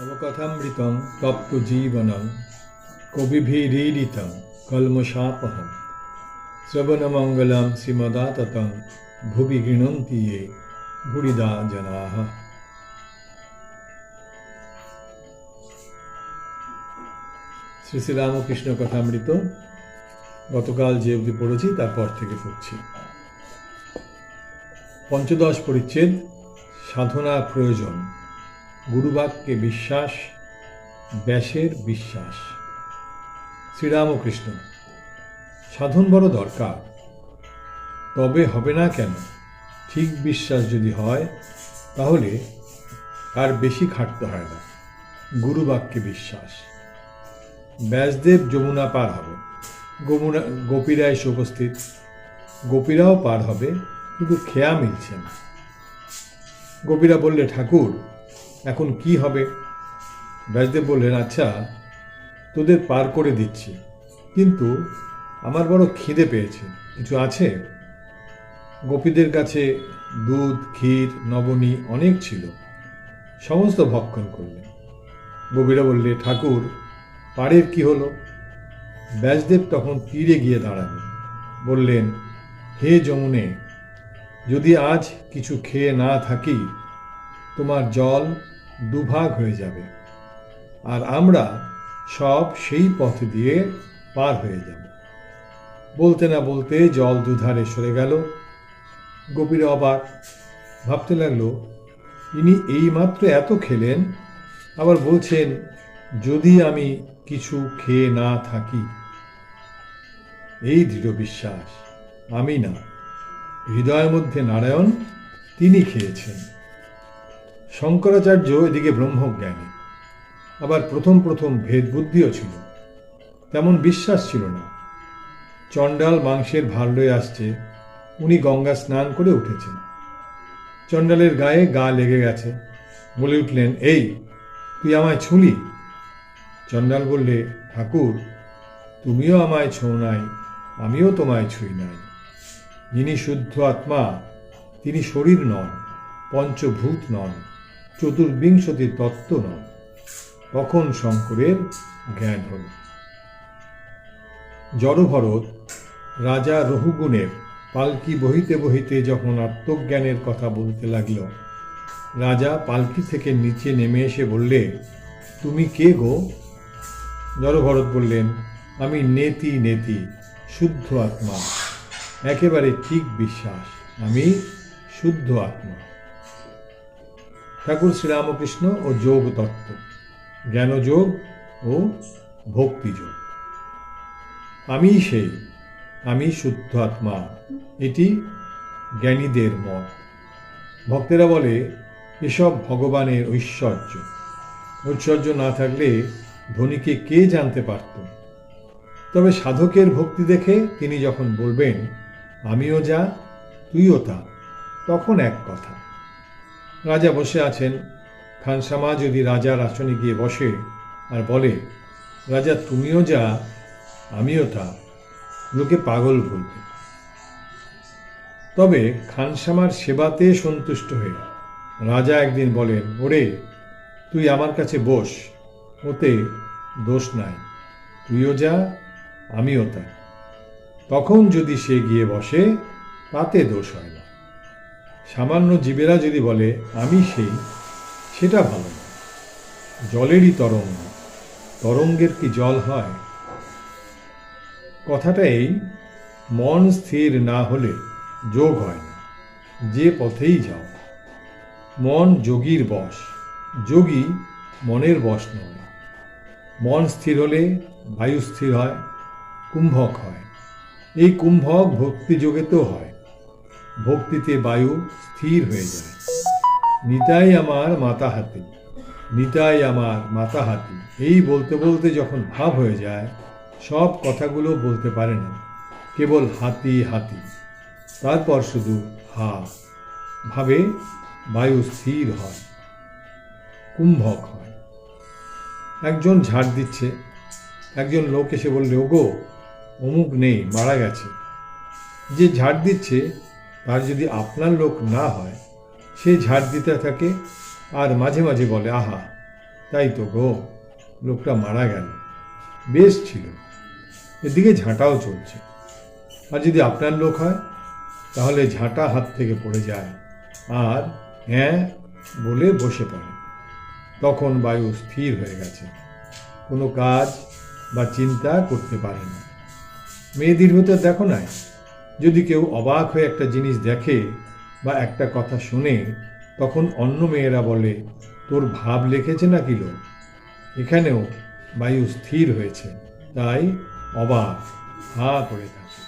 অবকথামৃতম তপ্ত জীবনম কবিভিরীডিতম কলমশাপহম শ্রবণমঙ্গলম শ্রীমদাততম ভুবি গৃণন্তি ये ভুরিদা জনাহ শ্রী শ্রী রামকৃষ্ণ কথামৃত গতকাল যে অবধি পড়েছি, তারপর থেকে পড়ছি। পঞ্চদশ পরিচ্ছেদ, সাধনা প্রয়োজন। গুরুবাক্যে বিশ্বাস, ব্যাসের বিশ্বাস। শ্রীরামকৃষ্ণ, সাধন বড় দরকার। তবে হবে না কেন? ঠিক বিশ্বাস যদি হয়, তাহলে আর বেশি খাটতে হয় না। গুরুবাক্যে বিশ্বাস। ব্যাসদেব যমুনা পার হবে। গোমুনা গোপীরা এসে উপস্থিত গোপীরাও পার হবে। কিন্তু খেয়া মিলছে না। গোপীরা বললে, ঠাকুর, এখন কি হবে? ব্যাসদেব বললেন আচ্ছা তোদের পার করে দিচ্ছি, কিন্তু আমার বড় খিদে পেয়েছে। কিছু আছে? গোপীদের কাছে দুধ, ক্ষীর, নবনী অনেক ছিল। সমস্ত ভক্ষণ করলেন। গোপীরা বললে, ঠাকুর, পাড়ের কি হলো? ব্যাসদেব তখন তীরে গিয়ে দাঁড়ালেন। বললেন, হে যমুনে যদি আজ কিছু খেয়ে না থাকি, তোমার জল দুভাগ হয়ে যাবে। আর আমরা সব সেই পথ দিয়ে পার হয়ে যাব। বলতে না বলতে জল দুধারে সরে গেল। গোপীরা অবাক। ভাবতে লাগল, ইনি এইমাত্র এত খেলেন, আবার বলছেন, যদি আমি কিছু খেয়ে না থাকি। এই দৃঢ় বিশ্বাস, আমি না। হৃদয়ের মধ্যে নারায়ণ তিনি খেয়েছেন। শঙ্করাচার্য এদিকে ব্রহ্মজ্ঞানী। আবার প্রথম প্রথম ভেদ বুদ্ধিও ছিল। তেমন বিশ্বাস ছিল না। চণ্ডাল মাংসের ভার লয়ে আসছে, উনি গঙ্গা স্নান করে উঠেছেন। চণ্ডালের গায়ে গা লেগে গেছে। বলে উঠলেন, এই, তুই আমায় ছুলি? চণ্ডাল বললে, ঠাকুর, তুমিও আমায় ছো নাই, আমিও তোমায় ছুঁই নাই। যিনি শুদ্ধ আত্মা, তিনি শরীর নন, পঞ্চভূত নন চতুর্বিংশতি তত্ত্ব নন। তখন শঙ্করের জ্ঞান হল। জড়ভরত রাজা রহুগুণের পালকি বহিতে বহিতে যখন আত্মজ্ঞানের কথা বলতে লাগল, রাজা পালকি থেকে নিচে নেমে এসে বললে, তুমি কে গো? জড়ভরত বললেন, আমি নেতি নেতি, শুদ্ধ আত্মা। একেবারে ঠিক বিশ্বাস। আমি শুদ্ধ আত্মা। ঠাকুর শ্রীরামকৃষ্ণ ও যোগ তত্ত্ব। জ্ঞানযোগ ও ভক্তিযোগ। আমি সেই। আমি শুদ্ধ আত্মা। এটি জ্ঞানীদের মত। ভক্তেরা বলে, এসব ভগবানের ঐশ্বর্য। ঐশ্বর্য না থাকলে ধনীকে কে জানতে পারত? তবে সাধকের ভক্তি দেখে তিনি যখন বলবেন আমিও যা, তুইও তা। তখন এক কথা। রাজা বসে আছেন। খানসামা যদি রাজার আসনে গিয়ে বসে আর বলে, রাজা, তুমিও যা, আমিও তা। লোকে পাগল বলবে। তবে খানসামার সেবাতে সন্তুষ্ট হয়ে রাজা একদিন বলেন, ওরে, তুই আমার কাছে বস, ওতে দোষ নাই। তুইও যা, আমিও তা। তখন যদি সে গিয়ে বসে, তাতে দোষ হয় না। সামান্য জীবেরা যদি বলে, আমি সেই, সেটা ভালো না জলেরই তরঙ্গ, তরঙ্গের কি জল হয়? কথাটা এই, মন স্থির না হলে যোগ হয় না, যে পথেই যাও। মন যোগীর বশ, যোগী মনের বশ নয়। মন স্থির হলে বায়ু স্থির হয়, কুম্ভক হয়। এই কুম্ভক ভক্তি যোগেতেও হয়। ভক্তিতে বায়ু স্থির হয়ে যায়। নিতাই আমার মাতা হাতি, নিতাই আমার মাতা হাতি। এই বলতে বলতে যখন ভাব হয়ে যায়, সব কথাগুলো বলতে পারে না। কেবল হাতি হাতি। তারপর শুধু হা। ভাবে বায়ু স্থির হয়। কুম্ভক হয়। একজন ঝাড় দিচ্ছে। একজন লোক এসে বললে, ওগো অমুক নেই, মারা গেছে। যে ঝাড় দিচ্ছে, তার যদি আপনার লোক না হয়, সে ঝাড় দিতে থাকে আর মাঝে মাঝে বলে, আহা, তাই তো গো, লোকটা মারা গেল। বেশ ছিল। এদিকে ঝাঁটাও চলছে। আর যদি আপনার লোক হয়, তাহলে ঝাঁটা হাত থেকে পড়ে যায় আর হ্যাঁ বলে বসে পড়ে। তখন বায়ু স্থির হয়ে গেছে। কোনো কাজ বা চিন্তা করতে পারে না। মেয়েদের ভেতর দেখো না যদি কেউ অবাক হয়ে একটা জিনিস দেখে বা একটা কথা শুনে, তখন অন্য মেয়েরা বলে, তোর ভাব লেখেছে না কি লোক? এখানেও বায়ু স্থির হয়েছে। তাই অবাক হা করে থাকে।